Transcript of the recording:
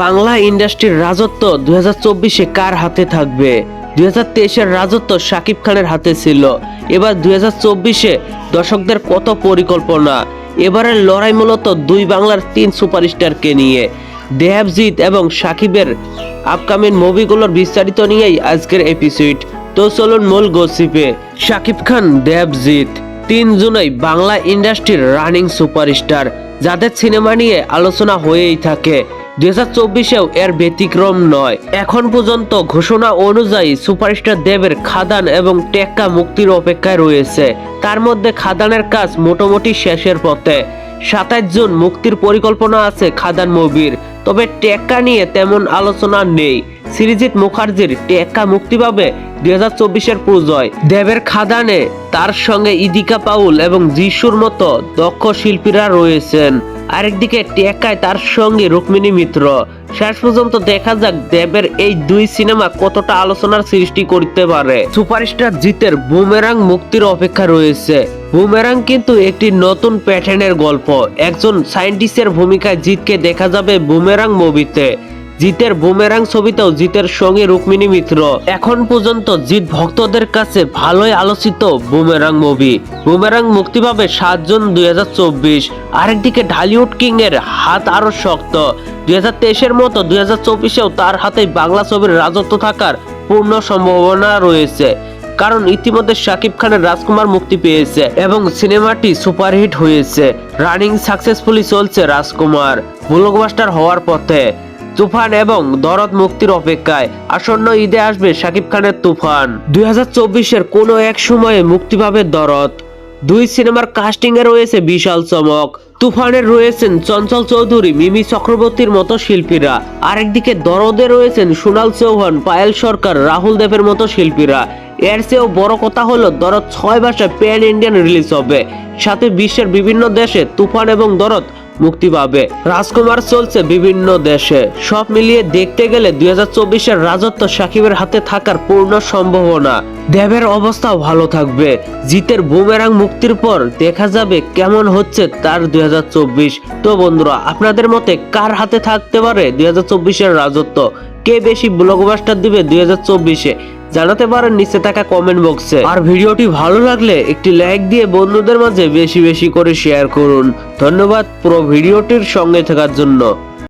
বাংলা ইন্ডাস্ট্রির রাজত্ব দুই চব্বিশে কার হাতে থাকবে? দুই হাজার তেইশের রাজত্ব শাকিব খানের হাতে ছিল। এবার দুই হাজার চব্বিশে দর্শকদের কত পরিকল্পনা? এবারের লড়াই মূলত দুই বাংলার তিন সুপারস্টারকে নিয়ে। দেবজিৎ এবং সাকিবের আপকামিং মুভিগুলোর বিস্তারিত নিয়েই আজকের এপিসোড তো চলুন মূল গসিপে শাকিব খান দেবজিৎ তিন জুলাই বাংলা ইন্ডাস্ট্রির রানিং সুপারস্টার, যাদের সিনেমা নিয়ে আলোচনা হয়েই থাকে। দুই হাজার চব্বিশেও এর ব্যতিক্রম নয়। এখন পর্যন্ত ঘোষণা অনুযায়ী সুপারস্টার দেবের খাদান এবং টেক্কা মুক্তির অপেক্ষায় রয়েছে। তার মধ্যে খাদানের কাজ মোটামুটি শেষের পথে। সাতাশ জুন মুক্তির পরিকল্পনা আছে খাদান মুভির, তবে টেক্কা নিয়ে তেমন আলোচনা নেই। সিরিজিৎ মুখার্জির টেক্কা মুক্তি পাবে দুই হাজার চব্বিশের পুজোয় দেবের খাদানে তার সঙ্গে ইদিকা পাউল এবং যিশুর মতো দক্ষ শিল্পীরা রয়েছেন। আরেকদিকে টেকায় তার সঙ্গে রুক্মিণী মিত্র। শেষ পর্যন্ত দেখা যাক দেবের এই দুই সিনেমা কতটা আলোচনার সৃষ্টি করতে পারে। সুপারস্টার জিতের বুমেরাং মুক্তির অপেক্ষা রয়েছে। বুমেরাং কিন্তু একটি নতুন প্যাটার্নের গল্প। একজন সায়েন্টিস্টের ভূমিকায় জিতকে দেখা যাবে বুমেরাং মুভিতে জিতের বুমেরাং ছবিতেও জিতের সঙ্গে রুক্মিণী মিত্র। এখন পর্যন্ত জিত ভক্তদের কাছে ভালোই আলোচিত বুমেরাং মুভি। বুমেরাং মুক্তি পাবে সাত জুন দুই হাজার চব্বিশ। আরেকদিকে ঢালিউড কিং এর হাত আরও শক্ত। দুই হাজার তেইশের মতো দুই হাজার চব্বিশেও তার হাতে বাংলা ছবির রাজত্ব থাকার পূর্ণ সম্ভাবনা রয়েছে। কারণ ইতিমধ্যে শাকিব খানের রাজকুমার মুক্তি পেয়েছে এবং সিনেমাটি সুপারহিট হয়েছে। রানিং সাকসেসফুলি চলছে রাজকুমার। ব্লকবাস্টার হওয়ার পথে। তুফান এবং দরদ মুক্তির অপেক্ষায় আসন্ন ঈদে আসবে শাকিব খানের তুফান। দুই হাজার চব্বিশের কোনো এক সময়ে মুক্তি পাবে দরদ। দুই সিনেমার কাস্টিং এ রয়েছে বিশাল চমক। তুফানের রয়েছেন চঞ্চল চৌধুরী, মিমি চক্রবর্তীর মতো শিল্পীরা। আরেকদিকে দরদে রয়েছেন সোনাল চৌহান, পায়েল সরকার, রাহুল দেবের মতো শিল্পীরা। এর চেয়েও বড় কথা হলো, দরদ ছয় ভাষায় প্যান ইন্ডিয়ান রিলিজ হবে। সাথে বিশ্বের বিভিন্ন দেশে তুফান এবং দরদ মুক্তি পাবে। রাজকুমার চলছে বিভিন্ন দেশে। সব মিলিয়ে দেখতে গেলে দুই চব্বিশের রাজত্ব সাকিবের হাতে থাকার পূর্ণ সম্ভাবনা। দেবের অবস্থাও ভালো থাকবে। জিতের বুমেরাং মুক্তির পর দেখা যাবে কেমন হচ্ছে তার দুই হাজার চব্বিশ। তো বন্ধুরা, আপনাদের মতে কার হাতে থাকতে পারে দুই চব্বিশের রাজত্ব? কে বেশি ব্লকবাস্টার দিবে দুই হাজার চব্বিশে? জানাতে পারেন নিচে থাকা কমেন্ট বক্সে আর ভিডিওটি ভালো লাগলে একটি লাইক দিয়ে বন্ধুদের মাঝে বেশি বেশি করে শেয়ার করুন। ধন্যবাদ পুরো ভিডিওটির সঙ্গে থাকার জন্য।